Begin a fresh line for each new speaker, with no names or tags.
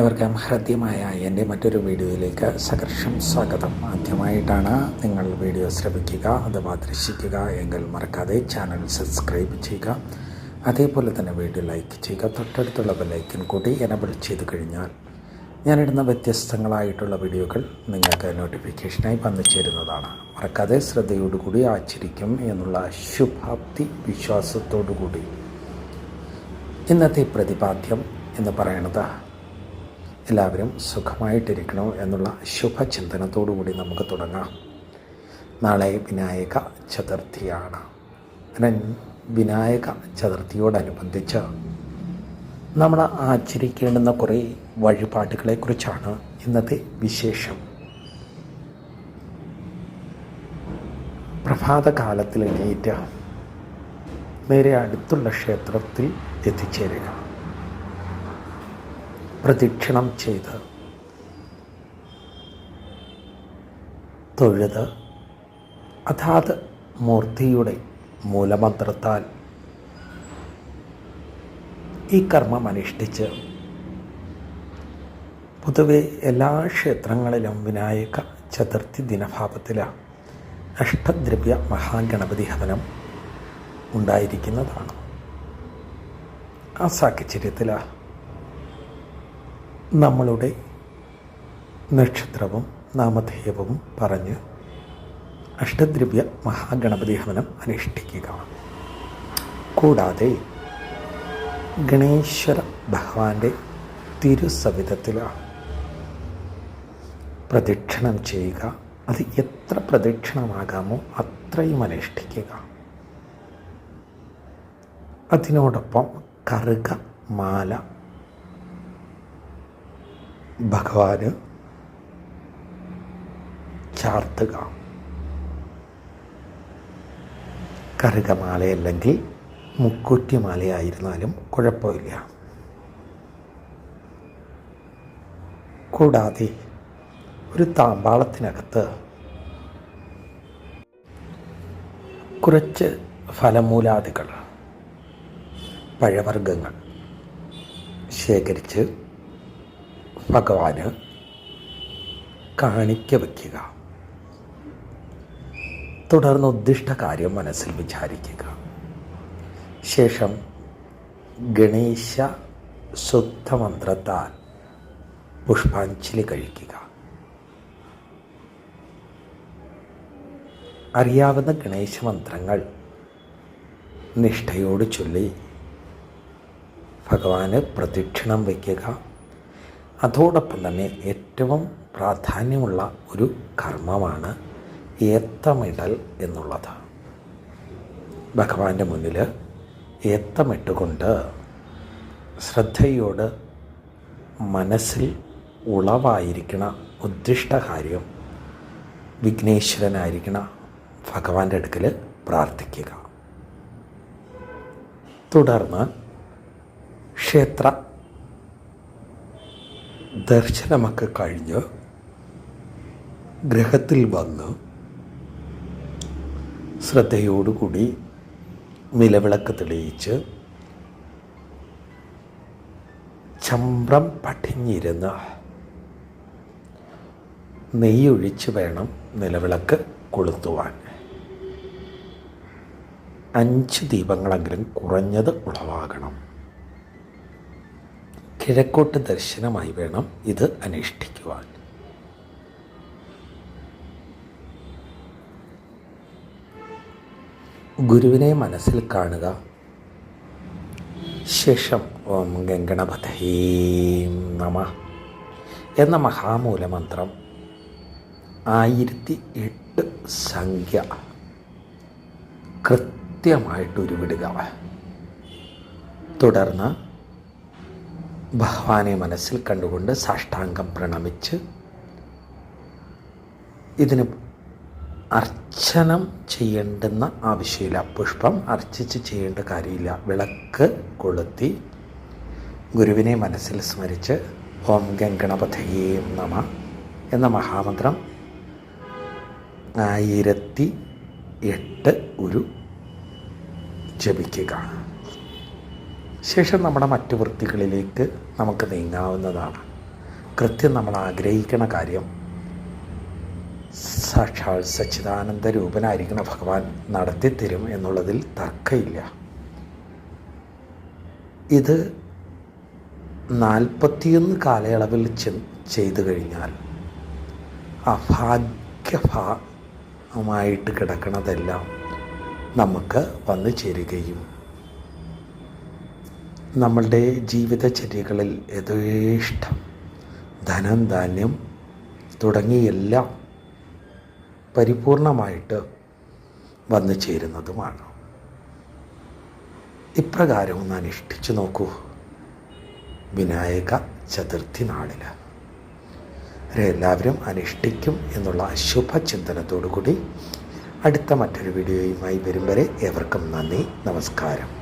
എവർക്കും ഹൃദ്യമായ എന്റെ മറ്റൊരു വീഡിയോയിലേക്ക് സകർഷം സ്വാഗതം. ആദ്യമായിട്ടാണ് നിങ്ങൾ വീഡിയോ ശ്രമിക്കുക അഥവാ ദർശിക്കുക എങ്കിൽ മറക്കാതെ ചാനൽ സബ്സ്ക്രൈബ് ചെയ്യുക. അതേപോലെ തന്നെ വീഡിയോ ലൈക്ക് ചെയ്യുക. തൊട്ടടുത്തുള്ള ബെല്ലൈക്കൻ കൂടി എനബിൾ ചെയ്ത് കഴിഞ്ഞാൽ ഞാനിടുന്ന വ്യത്യസ്തങ്ങളായിട്ടുള്ള വീഡിയോകൾ നിങ്ങൾക്ക് നോട്ടിഫിക്കേഷനായി വന്നു ചേരുന്നതാണ്. മറക്കാതെ ശ്രദ്ധയോടുകൂടി ആചരിക്കും എന്നുള്ള ശുഭാപ്തി വിശ്വാസത്തോടു കൂടി. ഇന്നത്തെ പ്രതിപാദ്യം എന്ന് പറയുന്നത് എല്ലാവരും സുഖമായിട്ടിരിക്കണോ എന്നുള്ള ശുഭചിന്തനത്തോടുകൂടി നമുക്ക് തുടങ്ങാം. നാളെ വിനായക ചതുർത്ഥിയാണ്. വിനായക ചതുർത്ഥിയോടനുബന്ധിച്ച് നമ്മൾ ആചരിക്കേണ്ടുന്ന കുറേ വഴിപാടുകളെക്കുറിച്ചാണ് ഇന്നത്തെ വിശേഷം. പ്രഭാതകാലത്തിൽ എണീറ്റ് നേരെ അടുത്തുള്ള ക്ഷേത്രത്തിൽ എത്തിച്ചേരുക. പ്രദക്ഷിണം ചെയ്ത്. തൊഴുത്. അതാത് മൂർത്തിയുടെ മൂലമന്ത്രത്താൽ ഈ കർമ്മം അനുഷ്ഠിച്ച് പൊതുവെ എല്ലാ ക്ഷേത്രങ്ങളിലും വിനായക ചതുർത്ഥി ദിനഭാവത്തിലാണ് അഷ്ടദ്രവ്യ മഹാഗണപതി ഹവനം ഉണ്ടായിരിക്കുന്നതാണ്. ആ സാഹചര്യത്തിൽ നമ്മളുടെ നക്ഷത്രവും നാമധേയവും പറഞ്ഞ് അഷ്ടദ്രവ്യ മഹാഗണപതി ഹവനം അനുഷ്ഠിക്കുക. കൂടാതെ ഗണേശ്വര ഭഗവാന്റെ തിരുസവിധത്തിൽ പ്രദക്ഷിണം ചെയ്യുക. അത് എത്ര പ്രദക്ഷിണമാകാമോ അത്രയും അനുഷ്ഠിക്കുക. അതിനോടൊപ്പം കറുക മാല ഭഗവാന് ചാർത്തുക. കറുകമാലയല്ലെങ്കിൽ മുക്കുറ്റിമാലയായിരുന്നാലും കുഴപ്പമില്ല. കൂടാതെ ഒരു താമ്പാളത്തിനകത്ത് കുറച്ച് ഫലമൂലാദികൾ പഴവർഗങ്ങൾ ശേഖരിച്ച് ഭഗവാന് കാണിക്ക വയ്ക്കുക തുടർന്ന് ഉദ്ദിഷ്ട കാര്യം മനസ്സിൽ വിചാരിക്കുക. ശേഷം ഗണേശ ശുദ്ധമന്ത്രത്താൽ പുഷ്പാഞ്ജലി കഴിക്കുക. അറിയാവുന്ന ഗണേശ മന്ത്രങ്ങൾ നിഷ്ഠയോട് ചൊല്ലി ഭഗവാന് പ്രദക്ഷിണം വയ്ക്കുക അതോടൊപ്പം തന്നെ ഏറ്റവും പ്രാധാന്യമുള്ള ഒരു കർമ്മമാണ് ഏത്തമിടൽ എന്നുള്ളത്. ഭഗവാന്റെ മുന്നിൽ ഏത്തമിട്ടുകൊണ്ട് ശ്രദ്ധയോട് മനസ്സിൽ ഉളവായിരിക്കണ ഉദ്ദിഷ്ട കാര്യം വിഘ്നേശ്വരനായിരിക്കണ ഭഗവാന്റെ അടുക്കൽ പ്രാർത്ഥിക്കുക. തുടർന്ന് ക്ഷേത്ര ദർശനമൊക്കെ കഴിഞ്ഞ് ഗ്രഹത്തിൽ വന്ന് ശ്രദ്ധയോടുകൂടി നിലവിളക്ക് തെളിയിച്ച് ചമ്പ്രം പടിഞ്ഞിരുന്ന് നെയ്യൊഴിച്ച് വേണം നിലവിളക്ക് കൊളുത്തുവാൻ. അഞ്ച് ദീപങ്ങളെങ്കിലും കുറഞ്ഞത് ഉളവാകണം. കിഴക്കോട്ട് ദർശനമായി വേണം ഇത് അനുഷ്ഠിക്കുവാൻ ഗുരുവിനെ മനസ്സിൽ കാണുക. ശേഷം ഓം ഗംഗണപഥീം നമ എന്ന മഹാമൂലമന്ത്രം ആയിരത്തി എട്ട് സംഖ്യ കൃത്യമായിട്ട് ഉരുവിടുക. തുടർന്ന് ഭഗവാനെ മനസ്സിൽ കണ്ടുകൊണ്ട് സാഷ്ടാംഗം പ്രണമിച്ച് ഇതിന് അർച്ചനം ചെയ്യേണ്ടുന്ന ആവശ്യമില്ല. പുഷ്പം അർച്ചിച്ച് ചെയ്യേണ്ട കാര്യമില്ല. വിളക്ക് കൊളുത്തി ഗുരുവിനെ മനസ്സിൽ സ്മരിച്ച് ഓം ഗംഗണപഥയേം നമ എന്ന മഹാമന്ത്രം ആയിരത്തി എട്ട് ഒരു ജപിക്കുക. ശേഷം നമ്മുടെ മറ്റു വൃത്തികളിലേക്ക് നമുക്ക് നീങ്ങാവുന്നതാണ്. കൃത്യം നമ്മൾ ആഗ്രഹിക്കുന്ന കാര്യം സാക്ഷാൽ സച്ചിദാനന്ദ രൂപനായിരിക്കണം ഭഗവാൻ നടത്തിത്തരും എന്നുള്ളതിൽ തർക്കമില്ല. ഇത് നാൽപ്പത്തിയൊന്ന് കാലയളവിൽ ചെയ്തു കഴിഞ്ഞാൽ അഭാഗ്യഭാഗമായിട്ട് കിടക്കുന്നതെല്ലാം നമുക്ക് വന്നു ചേരുകയും നമ്മളുടെ ജീവിതചര്യകളിൽ യഥേഷ്ടം ധനം ധാന്യം തുടങ്ങിയെല്ലാം പരിപൂർണമായിട്ട് വന്നു ചേരുന്നതുമാണ്. ഇപ്രകാരം ഒന്ന് അനുഷ്ഠിച്ചു നോക്കൂ. വിനായക ചതുർത്ഥി നാളിൽ എല്ലാവരും അനുഷ്ഠിക്കും എന്നുള്ള അശുഭ കൂടി അടുത്ത മറ്റൊരു വീഡിയോയുമായി വരും വരെ ഏവർക്കും നന്ദി നമസ്കാരം.